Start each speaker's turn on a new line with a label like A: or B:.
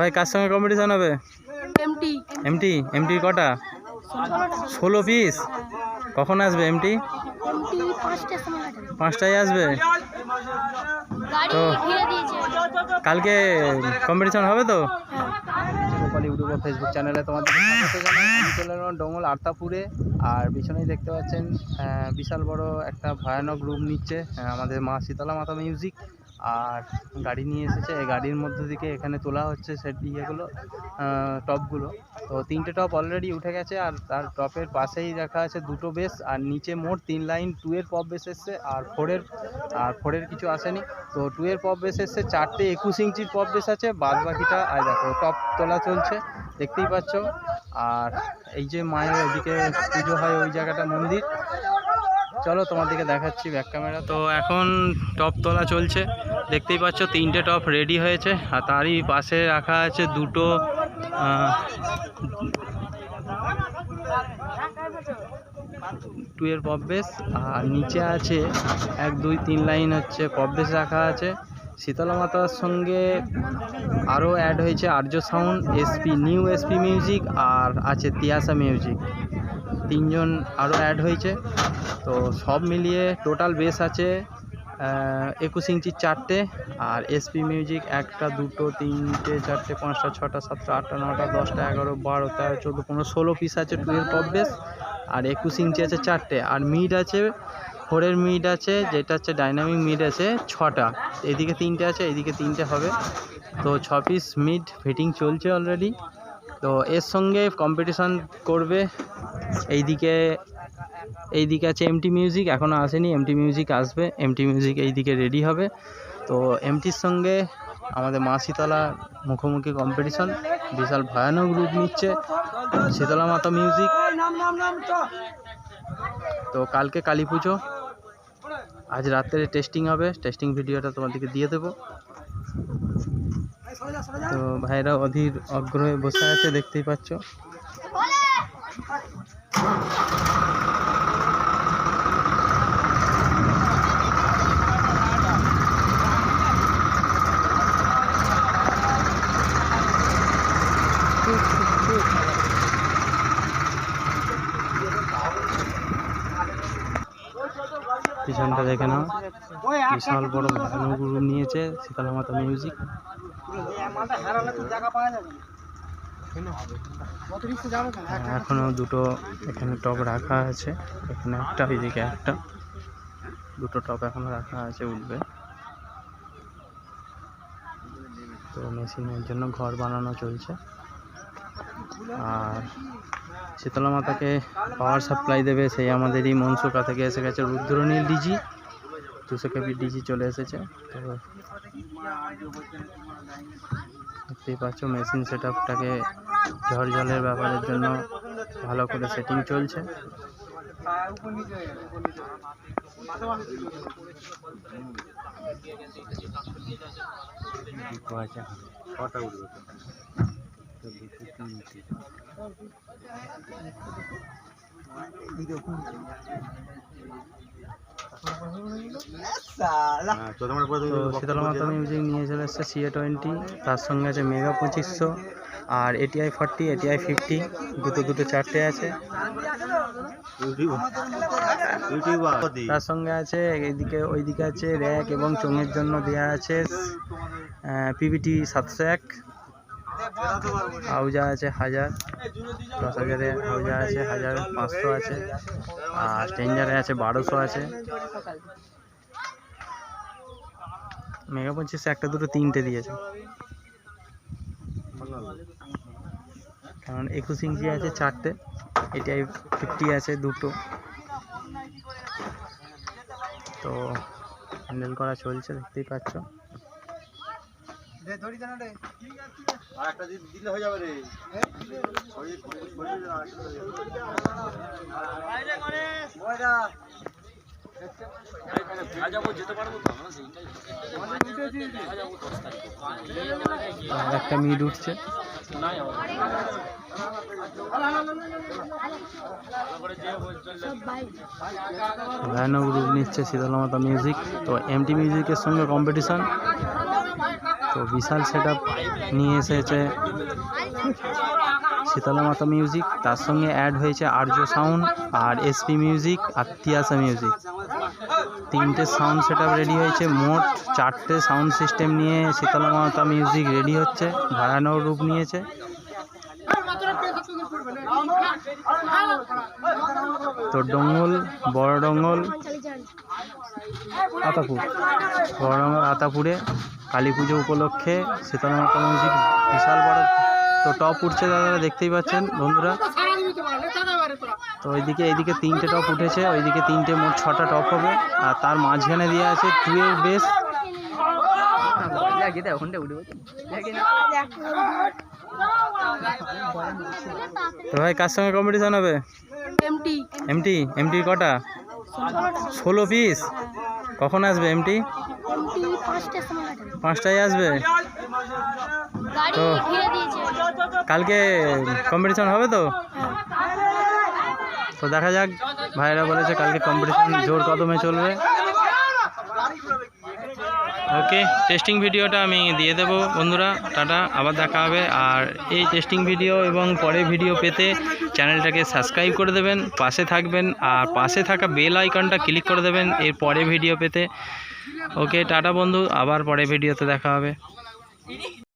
A: ভাই কার সঙ্গে কম্পিটিশন হবে?
B: এমটি
A: এমটি এমটি কটা? ষোলো পিস কখন আসবে এমটি পাঁচটায় আসবে? তো- কালকে কম্পিটিশন হবে তো? ইউটিউব ফেসবুক চ্যানেলে তোমাদের ডোঙ্গল আর্তাপুরে। আর পিছনেই দেখতে পাচ্ছেন বিশাল বড় একটা ভয়ানক রূপ নিচ্ছে আমাদের মা শীতলা মাতা মিউজিক আর গাড়ি নিয়ে এসেছে। এই গাড়ির মধ্যে থেকে এখানে তোলা হচ্ছে সেট ইয়েগুলো টপগুলো। তো তিনটে টপ অলরেডি উঠে গেছে আর তার টপের পাশেই রাখা আছে দুটো বেস আর নিচে মোট তিন লাইন টু এর পপ বেস এসছে আর ফোরের আর ফোরের কিছু আসেনি। তো টু এর পপ বেস এসছে, চারটে একুশ ইঞ্চির পপ বেস আছে বাদ বাকিটা আর দেখো, টপ তোলা চলছে, দেখতেই পাচ্ছ। আর এই যে মায়ের ওইদিকে পুজো হয় ওই জায়গাটা মন্দির চলো তোমাদেরকে দেখাচ্ছি ব্যাক ক্যামেরা তো এখন টপ তোলা চলছে। দেখতেই পাচ্ছ, তিনটে টপ রেডি হয়েছে। আর তারই পাশে রাখা আছে দুটো টু এর পপ বেস আর নিচে আছে এক, দুই, তিন লাইন হচ্ছে পপ বেস রাখা আছে। শীতলা মাতার সঙ্গে আরও অ্যাড হয়েছে Arya sound SP new SP music আর আছে তিয়াসা মিউজিক তিনজন আরও অ্যাড হয়েছে। তো সব মিলিয়ে টোটাল বেস আছে একুশ ইঞ্চির চারটে, আর এসপি মিউজিক একটা, দুটো, তিনটে, চারটে, পাঁচটা, ছটা, সাতটা, আটটা, নটা, দশটা, এগারো, বারো, তেরো, চোদ্দ, পনেরো, ষোলো পিস আছে টুয়েলভ পপ বেস আর একুশ ইঞ্চি আছে চারটে। আর মিড আছে ফোরের মিড আছে, যেটা হচ্ছে ডাইনামিক মিড আছে, ছটা। এদিকে তিনটে আছে, এদিকে তিনটে হবে। তো ছ পিস মিড ফিটিং চলছে অলরেডি তো এর সঙ্গে কম্পিটিশন করবে। এইদিকে এইদিকে আছে এমটি মিউজিক এখনও আসেনি। এমটি মিউজিক আসবে। এমটি মিউজিক এইদিকে রেডি হবে। তো এমটির সঙ্গে আমাদের মা শীতলা মুখোমুখি কম্পিটিশন বিশাল ভয়ানক রূপ নিচ্ছে। শীতলা মাতা মিউজিক তো কালকে কালী পুজো। আজ রাত্রে টেস্টিং হবে। টেস্টিং ভিডিওটা তোমাদেরকে দিয়ে দেবো। তো ভাইরা অধীর অগ্রহে বসে আছে, দেখতেই পাচ্ছ। পিছনটা দেখে নাও। বিশাল বড় রূপ নিয়েছে শীতলা মাতা মিউজিক। এখনও দুটো, এখানে টপ রাখা আছে, এখানে একটা ওইদিকে একটা। দুটো টপ এখনও রাখা আছে, উঠবে। তো মেশিনের জন্য ঘর বানানো চলছে। আর শীতলা মাতাকে পাওয়ার সাপ্লাই দেবে, সেই আমাদেরই মনসুকা থেকে এসে গেছে রুদ্রনীল ডিজি। দুশো কেবি ডিজি চলে এসেছে। তো দেখতেই পাচ্ছ মেশিন সেট আপটাকে ঝড় জলের ব্যাপারের জন্য ভালো করে সেটিং চলছে। তো মাতা মিউজিক নিয়ে চলে এসছে সিএ টোয়েন্টি তার সঙ্গে আছে মেগা পঁচিশশো আর এটিআই ফর্টি এটিআই ফিফটি দুটো দুটো চারটে আছে। তার সঙ্গে আছে এইদিকে ওইদিকে আছে র্যাক এবং চোঙের জন্য দেওয়া আছে পিবিটি সাতশো এক। হাউজা আছে হাজার। দশ হাজারে হাউজা আছে হাজার, পাঁচশো আছে। আর স্ট্রেঞ্জারে আছে বারোশো আছে। মেগা পঁচিশে একটা দুটো তিনটে দিয়েছে। কারণ একুশ ইঞ্চি আছে চারটে, এটাই ফিফটি আছে দুটো। তো হ্যান্ডেল করা চলছে, দেখতেই পাচ্ছ। আর একটা মিড উঠছে ভয়ানক রূপ নিচ্ছে শীতলা মাতা মিউজিক তো এমটি মিউজিকের সঙ্গে কম্পিটিশন তো বিশাল সেট নিয়ে এসেছে শীতলা মাতা মিউজিক, তার সঙ্গে অ্যাড হয়েছে আর্য সাউন্ড আর এসপি মিউজিক আর তিয়াসা মিউজিক তিনটে সাউন্ড সেট রেডি হয়েছে, মোট চারটে সাউন্ড সিস্টেম নিয়ে শীতলা মাতা মিউজিক রেডি হচ্ছে ভয়ানক রূপ নিয়েছে। তো ডঙ্গল, বড় ডঙ্গল, আতাপুর, বড় ডঙ্গল, আতাপুরে কালী পুজো উপলক্ষে শীতলা মাতা মিউজিক বিশাল বড় তো টপ উঠছে দাদারা দেখতেই পাচ্ছেন বন্ধুরা। তো ওইদিকে এইদিকে তিনটে টপ উঠেছে ওইদিকে তিনটে মোট ছটা টপ হবে আর তার মাঝখানে দিয়ে আছে টু এর বেস তো ভাই কার সঙ্গে কম্পিটিশন হবে?
B: এমটি
A: এমটি এমটির কটা? ষোলো পিস কখন আসবে এমটি পাঁচটায় আসবে? তো- কালকে কম্পিটিশন হবে তো?
B: হ্যাঁ।
A: তো দেখা যাক ভাইরা বলেছে কালকে কম্পিটিশন জোর কদমে চলবে। ওকে টেস্টিং ভিডিওটা আমি দিয়ে দেবো, বন্ধুরা, টাটা, আবার দেখা হবে। আর এই টেস্টিং ভিডিও এবং পরে ভিডিও পেতে চ্যানেলটাকে সাবস্ক্রাইব করে দেবেন, পাশে থাকবেন, আর পাশে থাকা বেল আইকনটা ক্লিক করে দেবেন এর পরে ভিডিও পেতে। ওকে, টাটা বন্ধু, আবার পরে ভিডিওতে দেখা হবে।